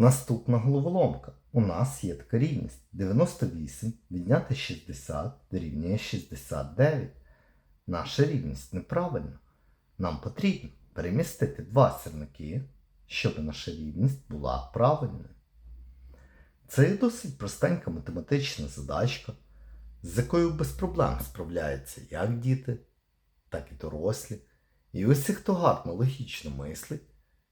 Наступна головоломка. У нас є така рівність. 98 відняти 60 дорівнює 69. Наша рівність неправильна. Нам потрібно перемістити два сірники, щоб наша рівність була правильною. Це досить простенька математична задачка, з якою без проблем справляються як діти, так і дорослі. І усі, хто гарно логічно мислить,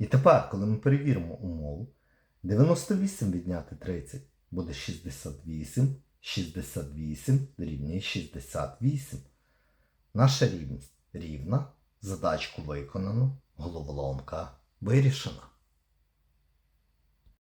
І тепер, коли ми перевіримо умову, 98 відняти 30 буде 68, 68 дорівнює 68. Наша рівність рівна, задачку виконано, головоломка вирішена.